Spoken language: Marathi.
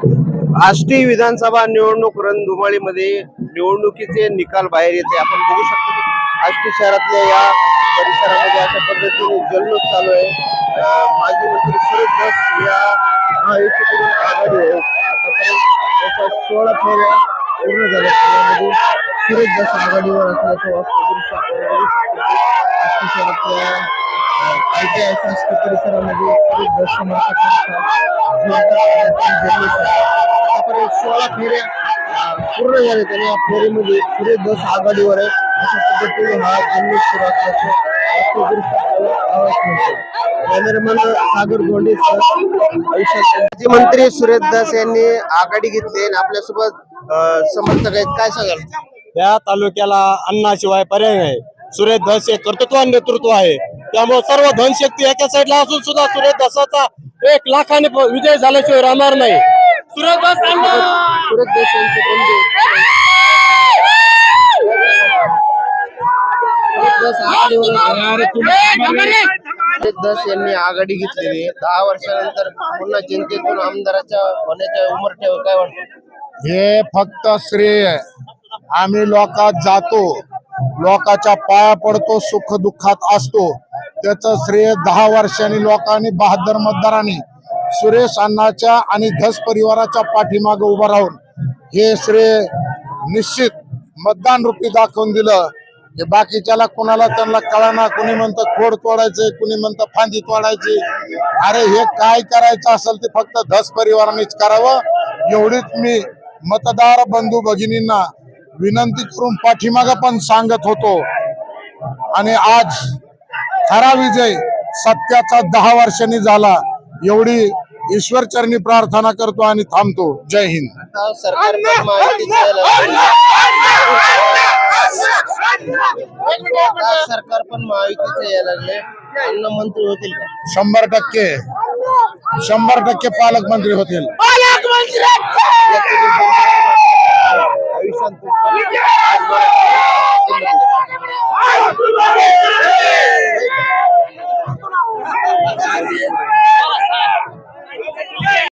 आष्टी विधानसभा निवडणूक रणधुमाळीमध्ये निवडणुकीचे निकाल बाहेर येते. आपण बघू शकतो की आष्टी शहरातल्या या परिसरामध्ये अशा पद्धतीने जल्लोष चालू आहे. माजी मंत्री सुरेश धस या महायुतीकडून आघाडी आहे. आतापर्यंत त्याच्या सोळा फेऱ्या पूर्ण झाल्या. त्यामध्ये सुरेश धस आघाडीवर असल्याचं वास्तव दृश्य आपण बघू शकतो आष्टी शहरातल्या अं, ऐतिहासिक परिसरामध्ये सुरेश आतापर्यंत सोळा फेऱ्या पूर्ण झाले आणि या फेरीमध्ये. पुढे बस आघाडीवर आहे. अशा पद्धतीने हा जल्लोष सुरू असल्याचं सागर गोंडे माजी मंत्री सुरेश दास यांनी आघाडी घेतली आणि आपल्यासोबत समर्थक आहेत. काय सांगाल? त्या तालुक्याला अन्नाशिवाय पर्याय नाही. सुरेश धस हे कर्तृत्वान नेतृत्व आहे. त्यामुळे सर्व धनशक्ती एका साईडला असून सुद्धा सुरेश धसाचा एक लाखाने विजय झाल्याशिवाय राहणार नाही. सुरेश धस! सुरेश यांचे बंधू सुरेश दास यांनी आघाडी घेतलेली दहा वर्षानंतर पुन्हा जनतेतून आमदाराच्या होण्याच्या उमरठ्यावर काय वाटतं? हे फक्त श्रेय आम्ही लोकात जातो. लोकाच्या पाया पडतो सुख दुःखात असतो. त्याचं श्रेय दहा वर्षांनी लोकांनी बहादर मतदारांनी सुरेश अण्णाच्या आणि धस परिवाराच्या पाठीमागे उभं राहून हे श्रेय निश्चित मतदान रूपी दाखवून दिलं. हे बाकीच्याला कुणाला त्यांना कळाना कुणी म्हणतं खोड तोडायचे कुणी म्हणतं फांदी तोडायची. अरे हे काय करायचं असेल ते फक्त धस परिवारानेच करावं. एवढीच मी मतदार बंधू भगिनींना विनंती करून पाठीमाग पण सांगत होतो. आणि आज खरा विजय सत्याचा दहा वर्षांनी झाला. एवढी ईश्वरचरणी प्रार्थना करतो आणि थांबतो. जय हिंद. आता सरकार पण महायुतीचं अन्न होतील शंभर टक्के. शंभर टक्के पालकमंत्री होतील. Obrigado.